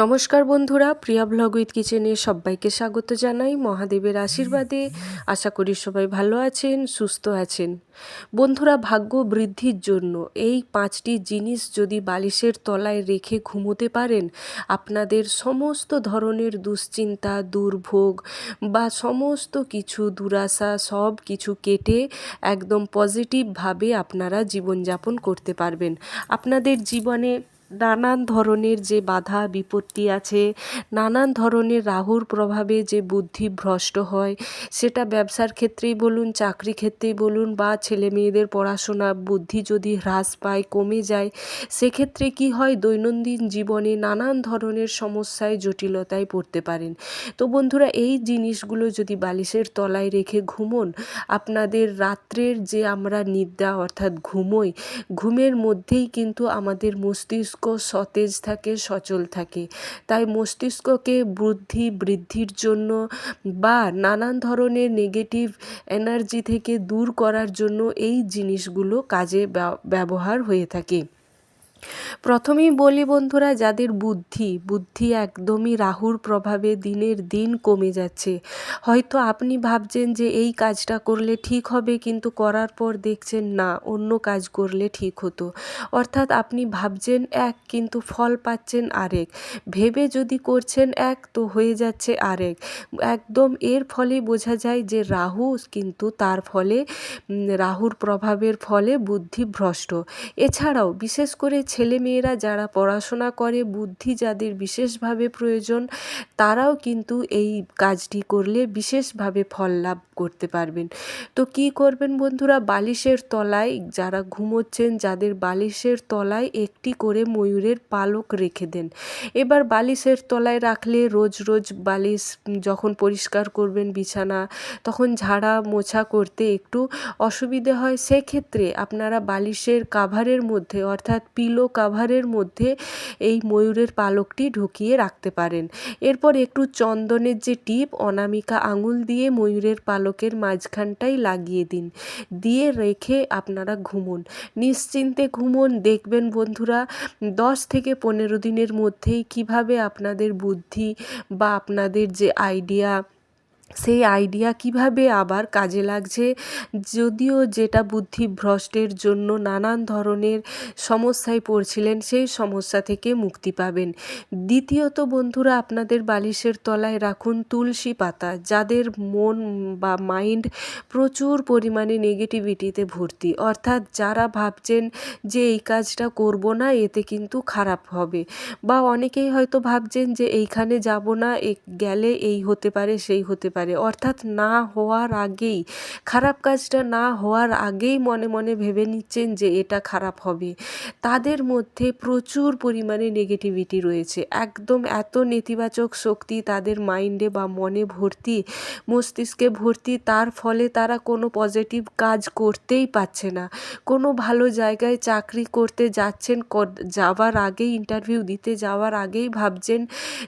নমস্কার বন্ধুরা, প্রিয়া blog with কিচেনে সবাইকে স্বাগত জানাই। মহাদেবের আশীর্বাদে আশা করি সবাই ভালো আছেন, সুস্থ আছেন। বন্ধুরা, ভাগ্য বৃদ্ধির জন্য এই পাঁচটি জিনিস যদি বালিশের তলায় রেখে ঘুমোতে পারেন, আপনাদের সমস্ত ধরনের দুশ্চিন্তা, দুর্ভোগ বা সমস্ত কিছু দুরাশা সব কিছু কেটে একদম পজিটিভভাবে আপনারা জীবনযাপন করতে পারবেন। আপনাদের জীবনে নানান ধরনের যে বাধা, বিপত্তি আছে, নানান ধরনের রাহুর প্রভাবে যে বুদ্ধি ভ্রষ্ট হয়, সেটা ব্যবসার ক্ষেত্রেই বলুন, চাকরি ক্ষেত্রেই বলুন বা ছেলে মেয়েদের পড়াশোনা, বুদ্ধি যদি হ্রাস পায়, কমে যায়, সেক্ষেত্রে কি হয়? দৈনন্দিন জীবনে নানান ধরনের সমস্যায়, জটিলতায় পড়তে পারেন। তো বন্ধুরা, এই জিনিসগুলো যদি বালিশের তলায় রেখে ঘুমোন, আপনাদের রাত্রের যে আমরা নিদ্রা অর্থাৎ ঘুমোই, ঘুমের মধ্যেই কিন্তু আমাদের মস্তিষ্ক মস্তিষ্ক সতেজ থাকে, সচল থাকে। তাই মস্তিষ্ককে বুদ্ধি বৃদ্ধির জন্য বা নানান ধরনের নেগেটিভ এনার্জি থেকে দূর করার জন্য এই জিনিসগুলো কাজে ব্যবহার হয়ে থাকে। প্রথমেই বলি বন্ধুরা, যাদের বুদ্ধি বুদ্ধি একদমই রাহুর প্রভাবে দিনের দিন কমে যাচ্ছে। হয়তো আপনি ভাবছেন যে এই কাজটা করলে ঠিক হবে, কিন্তু করার পর দেখছেন না, অন্য কাজ করলে ঠিক হতো। অর্থাৎ আপনি ভাবছেন এক, কিন্তু ফল পাচ্ছেন আরেক। ভেবে যদি করছেন এক, তো হয়ে যাচ্ছে আরেক। একদম এর ফলে বোঝা যায় যে রাহু কিন্তু তার ফলে রাহুর প্রভাবের ফলে বুদ্ধি ভ্রষ্ট। এছাড়াও বিশেষ করে ছেলে মেয়েরা যারা পড়াশোনা করে, বুদ্ধি যাদের বিশেষভাবে প্রয়োজন, তারাও কিন্তু এই কাজটি করলে বিশেষভাবে ফল লাভ করতে পারবেন। তো কি করবেন বন্ধুরা? বালিশের তলায় যারা ঘুমোচ্ছেন, যাদের বালিশের তলায় একটি করে ময়ূরের পালক রেখে দেন। এবার বালিশের তলায় রাখলে রোজ রোজ বালিশ যখন পরিষ্কার করবেন বিছানা, তখন ঝাড়া মোছা করতে একটু অসুবিধে হয়। সেক্ষেত্রে আপনারা বালিশের কাভারের মধ্যে, অর্থাৎ পিলো কাভারের মধ্যে এই ময়ূরের পালকটি ঢুকিয়ে রাখতে পারেন। এরপর একটু চন্দনের যে টিপ, অনামিকা আঙুল দিয়ে ময়ূরের পালকের মাঝখানটাই লাগিয়ে দিন। দিয়ে রেখে আপনারা ঘুমুন। নিশ্চিন্তে ঘুমুন। দেখবেন বন্ধুরা, দশ থেকে পনেরো দিনের মধ্যেই কীভাবে আপনাদের বুদ্ধি বা আপনাদের যে আইডিয়া সেই আইডিয়া কীভাবে আবার কাজে লাগছে? যদিও যেটা বুদ্ধিভ্রষ্টের জন্য নানান ধরনের সমস্যায় পড়ছিলেন, সেই সমস্যা থেকে মুক্তি পাবেন। দ্বিতীয়ত বন্ধুরা, আপনাদের বালিশের তলায় রাখুন তুলসী পাতা, যাদের মন বা মাইন্ড প্রচুর পরিমাণে নেগেটিভিটিতে ভর্তি। অর্থাৎ যারা ভাবছেন যে এই কাজটা করব না, এতে কিন্তু খারাপ হবে। বা অনেকেই হয়তো ভাবছেন যে এইখানে যাব না গেলে এই হতে পারে, সেই হতে পারে। অর্থাৎ না হওয়ার আগেই, খারাপ কাজটা না হওয়ার আগেই মনে মনে ভেবে নিচ্ছেন যে এটা খারাপ হবে। তাদের মধ্যে প্রচুর পরিমাণে নেগেটিভিটি রয়েছে। একদম এত নেতিবাচক শক্তি তাদের মাইন্ডে বা মনে ভর্তি, মস্তিষ্কে ভর্তি, তার ফলে তারা কোনো পজিটিভ কাজ করতেই পারছে না। কোনো ভালো জায়গায় চাকরি করতে যাচ্ছেন যাওয়ার আগেই ইন্টারভিউ দিতে যাওয়ার আগেই ভাবছেন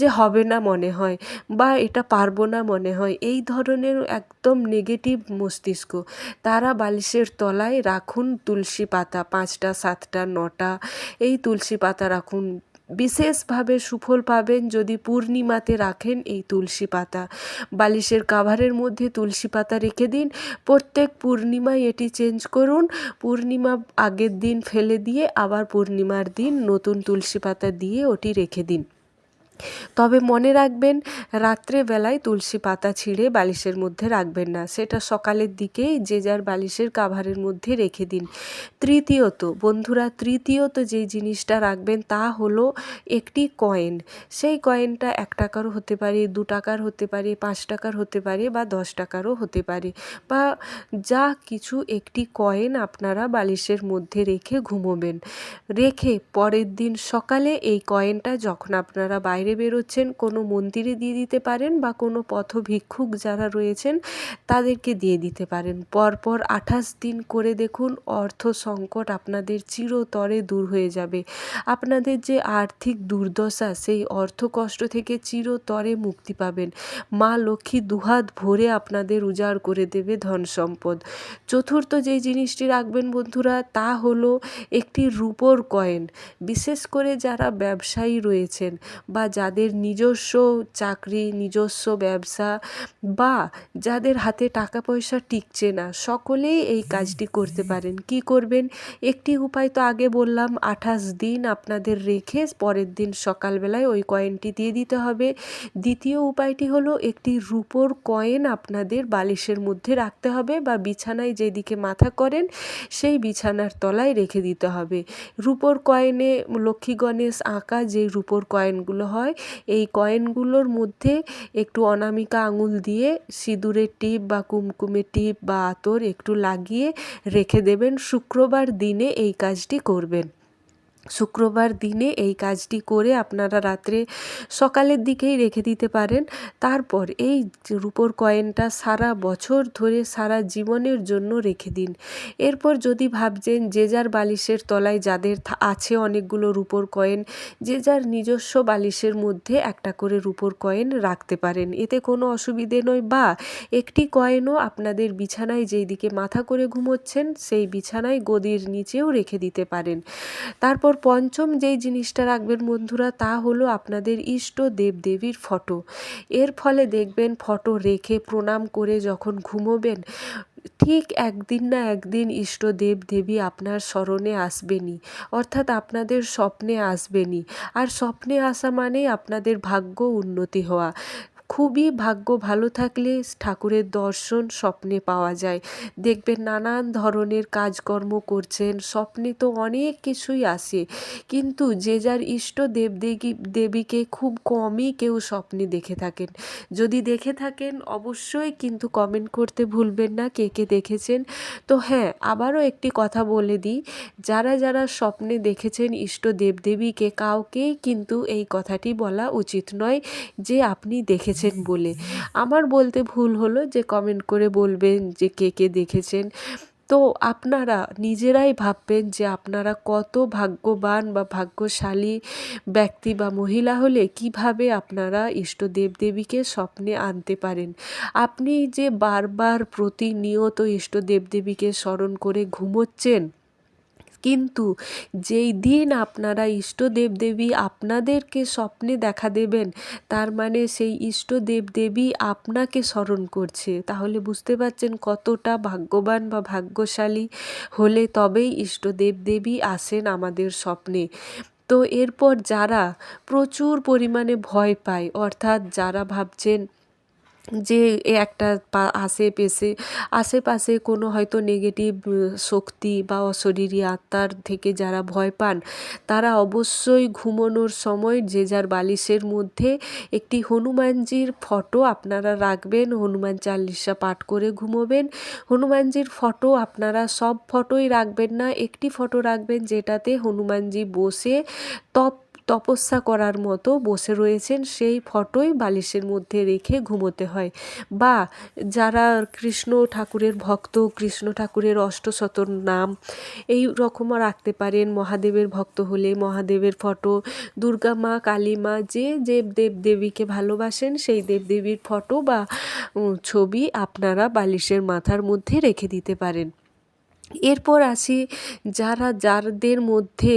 যে হবে না মনে হয়, বা এটা পারব না মনে হয়। এই ধরনের একদম নেগেটিভ মস্তিষ্ক। তারা বালিশের তলায় রাখুন তুলসী পাতা, পাঁচটা, সাতটা, নটা, এই তুলসী পাতা রাখুন। বিশেষভাবে সুফল পাবেন যদি পূর্ণিমাতে রাখেন এই তুলসী পাতা। বালিশের কাভারের মধ্যে তুলসী পাতা রেখে দিন। প্রত্যেক পূর্ণিমায় এটি চেঞ্জ করুন। পূর্ণিমা আগের দিন ফেলে দিয়ে আবার পূর্ণিমার দিন নতুন তুলসী পাতা দিয়ে ওটি রেখে দিন। তবে মনে রাখবেন রাত্রেবেলায় তুলসী পাতা ছিঁড়ে বালিশের মধ্যে রাখবেন না। সেটা সকালের দিকেই যে যার বালিশের কাভারের মধ্যে রেখে দিন। তৃতীয়ত, বন্ধুরা, তৃতীয়ত যেই জিনিসটা রাখবেন তা হলো একটি কয়েন। সেই কয়েনটা এক টাকারও হতে পারে, দু টাকার হতে পারে, পাঁচ টাকার হতে পারে বা দশ টাকারও হতে পারে বা যা কিছু একটি কয়েন আপনারা বালিশের মধ্যে রেখে ঘুমোবেন। রেখে পরের দিন সকালে এই কয়েনটা যখন আপনারা বাইরে বাইরে বেরোচ্ছেন, কোনো মন্দিরে দিয়ে দিতে পারেন বা কোনো পথ ভিক্ষুক যারা রয়েছেন তাদেরকে দিয়ে দিতে পারেন। পরপর আঠাশ দিন করে দেখুন, অর্থ সংকট আপনাদের চিরতরে দূর হয়ে যাবে। আপনাদের যে আর্থিক দুর্দশা, সেই অর্থ কষ্ট থেকে চিরতরে মুক্তি পাবেন। মা লক্ষ্মী দুহাত ভরে আপনাদের উজাড় করে দেবে ধন সম্পদ। চতুর্থ যেই জিনিসটি রাখবেন বন্ধুরা, তা হলো একটি রূপোর কয়েন। বিশেষ করে যারা ব্যবসায়ী রয়েছেন বা যাদের নিজস্ব চাকরি, নিজস্ব ব্যবসা বা যাদের হাতে টাকা পয়সা টিকছে না, সকলেই এই কাজটি করতে পারেন। কি করবেন? একটি উপায় তো আগে বললাম, আঠাশ দিন আপনাদের রেখে পরের দিন সকালবেলায় ওই কয়েনটি দিয়ে দিতে হবে। দ্বিতীয় উপায়টি হলো, একটি রুপোর কয়েন আপনাদের বালিশের মধ্যে রাখতে হবে বা বিছানায় যেদিকে মাথা করেন, সেই বিছানার তলায় রেখে দিতে হবে। রুপোর কয়েনে লক্ষ্মী গণেশ আঁকা যে রুপোর কয়েনগুলো হয় এই কয়েনগুলোর মধ্যে একটু অনামিকা আঙুল দিয়ে সিঁদুরের টিপ বা কুমকুমের টিপ বা আতর একটু লাগিয়ে রেখে দেবেন। শুক্রবার দিনে এই কাজটি করবেন। শুক্রবার দিনে এই কাজটি করে আপনারা রাত্রে সকালের দিকেই রেখে দিতে পারেন। তারপর এই রুপোর কয়েনটা সারা বছর ধরে সারা জীবনের জন্য রেখে দিন। এরপর যদি ভাবছেন যে যার বালিশের তলায় যাদের আছে অনেকগুলো রুপোর কয়েন, যে যার নিজস্ব বালিশের মধ্যে একটা করে রুপোর কয়েন রাখতে পারেন। এতে কোনো অসুবিধে নয় বা একটি কয়েনও আপনাদের বিছানায় যেই দিকে মাথা করে ঘুমোচ্ছেন, সেই বিছানায় গদির নিচেও রেখে দিতে পারেন। তারপর পঞ্চম যেই জিনিসটা রাখবেন বন্ধুরা, তা হলো আপনাদের ইষ্ট দেবদেবীর ফটো। এর ফলে দেখবেন ফটো রেখে প্রণাম করে যখন ঘুমোবেন, ঠিক একদিন না একদিন ইষ্ট দেব দেবী আপনার স্মরণে আসবেনই, অর্থাৎ আপনাদের স্বপ্নে আসবেনই। আর স্বপ্নে আসা মানেই আপনাদের ভাগ্য উন্নতি হওয়া। খুবই ভাগ্য ভালো থাকলে ঠাকুরের দর্শন স্বপ্নে পাওয়া যায়। দেখবেন নানান ধরনের কাজকর্ম করছেন, স্বপ্নে তো অনেক কিছুই আসে কিন্তু যে যার ইষ্ট দেব দেবীকে খুব কমই কেউ স্বপ্নে দেখে থাকেন। যদি দেখে থাকেন, অবশ্যই কিন্তু কমেন্ট করতে ভুলবেন না, কে কে দেখেছেন। তো হ্যাঁ আবারও একটি কথা বলে দিই, যারা যারা স্বপ্নে দেখেছেন ইষ্ট দেবদেবীকে কাউকেই কিন্তু এই কথাটি বলা উচিত নয় যে আপনি দেখেছেন। দেখেছেন বলে। আমার বলতে ভুল হলো যে কমেন্ট করে বলবেন যে কে কে দেখেছেন। তো আপনারা নিজেরাই ভাববেন যে আপনারা কত ভাগ্যবান বা ভাগ্যশালী ব্যক্তি বা মহিলা হলে কীভাবে আপনারা ইষ্ট দেবদেবীকে স্বপ্নে আনতে পারেন। আপনি যে বারবার প্রতিনিয়ত ইষ্ট দেবদেবীকে স্মরণ করে ঘুমোচ্ছেন কিন্তু যেই দিন আপনারা ইষ্ট দেবদেবী আপনাদেরকে স্বপ্নে দেখা দেবেন, তার মানে সেই ইষ্ট দেবদেবী আপনাকে স্মরণ করছে। তাহলে বুঝতে পারছেন কতটা ভাগ্যবান বা ভাগ্যশালী হলে তবেই ইষ্ট দেবদেবী আসেন আমাদের স্বপ্নে। তো এরপর যারা প্রচুর পরিমাণে ভয় পায়, অর্থাৎ যারা ভাবছেন যে একটা আশেপাশে আশেপাশে কোনো হয়তো নেগেটিভ শক্তি বা অশরীরী আত্মার থেকে যারা ভয় পান, তারা অবশ্যই ঘুমোনোর সময় যে যার বালিশের মধ্যে একটি হনুমানজির ফটো আপনারা রাখবেন, হনুমান চালিশা পাঠ করে ঘুমোবেন। হনুমানজির ফটো আপনারা সব ফটোই রাখবেন না, একটি ফটো রাখবেন যেটাতে হনুমানজি বসে তপ তপস্যা করার মতো বসে রয়েছেন সেই ফটোই বালিশের মধ্যে রেখে ঘুমোতে হয়। বা যারা কৃষ্ণ ঠাকুরের ভক্ত, কৃষ্ণ ঠাকুরের অষ্টশতর নাম, এই রকমও রাখতে পারেন। মহাদেবের ভক্ত হলে মহাদেবের ফটো, দুর্গা মা, কালী মা, যে যে দেব দেবীকে ভালোবাসেন সেই দেবদেবীর ফটো বা ছবি আপনারা বালিশের মাথার মধ্যে রেখে দিতে পারেন। এরপর আসি যারা, যাদের মধ্যে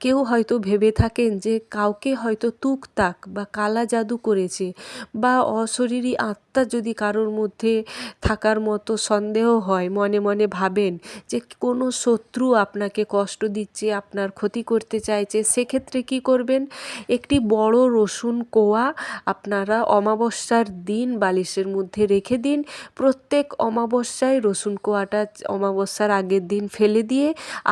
কেউ হয়তো ভেবে থাকেন যে কাউকে হয়তো তুকতাক বা কালা জাদু করেছে বা অশরীরী আত্মা যদি কারোর মধ্যে থাকার মতো সন্দেহ হয়, মনে মনে ভাবেন যে কোনো শত্রু আপনাকে কষ্ট দিচ্ছে, আপনার ক্ষতি করতে চাইছে, সেক্ষেত্রে কি করবেন? একটি বড় রসুন কোয়া আপনারা অমাবস্যার দিন বালিশের মধ্যে রেখে দিন। প্রত্যেক অমাবস্যায় রসুন কোয়াটা অমাবস্যা অমাবস্যার আগের দিন ফেলে দিয়ে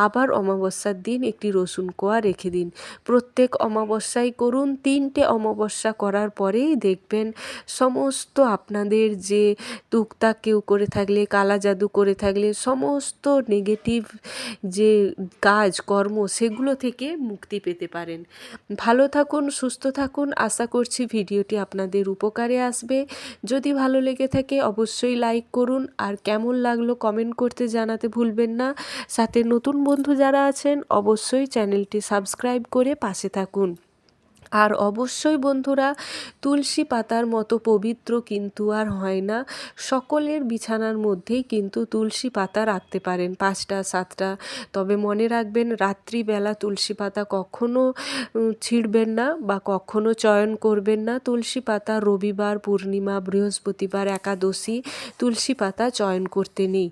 আবার অমাবস্যার দিন একটি রসুন কোয়া রেখে দিন। প্রত্যেক অমাবস্যায় করুন, তিনটে অমাবস্যা করার পরেই দেখবেন সমস্ত আপনাদের যে টুকটাক কেউ করে থাকলে, কালা জাদু করে থাকলে, সমস্ত নেগেটিভ যে কাজ, কর্ম, সেগুলো থেকে মুক্তি পেতে পারেন। ভালো থাকুন, সুস্থ থাকুন, আশা করছি ভিডিওটি আপনাদের উপকারে আসবে। যদি ভালো লেগে থাকে অবশ্যই লাইক করুন, আর কেমন লাগল কমেন্ট করতে জানা জানাতে ভুলবেন না। সাথে নতুন বন্ধু যারা আছেন, অবশ্যই চ্যানেলটি সাবস্ক্রাইব করে পাশে থাকুন। আর অবশ্যই বন্ধুরা, তুলসী পাতার মতো পবিত্র কিন্তু আর হয় না। সকলের বিছানার মধ্যেই কিন্তু তুলসী পাতা রাখতে পারেন পাঁচটা, সাতটা। তবে মনে রাখবেন, রাত্রিবেলা তুলসী পাতা কখনো ছিঁড়বেন না বা কখনো চয়ন করবেন না। তুলসী পাতা রবিবার, পূর্ণিমা, বৃহস্পতিবার, একাদশী, তুলসী পাতা চয়ন করতে নেই।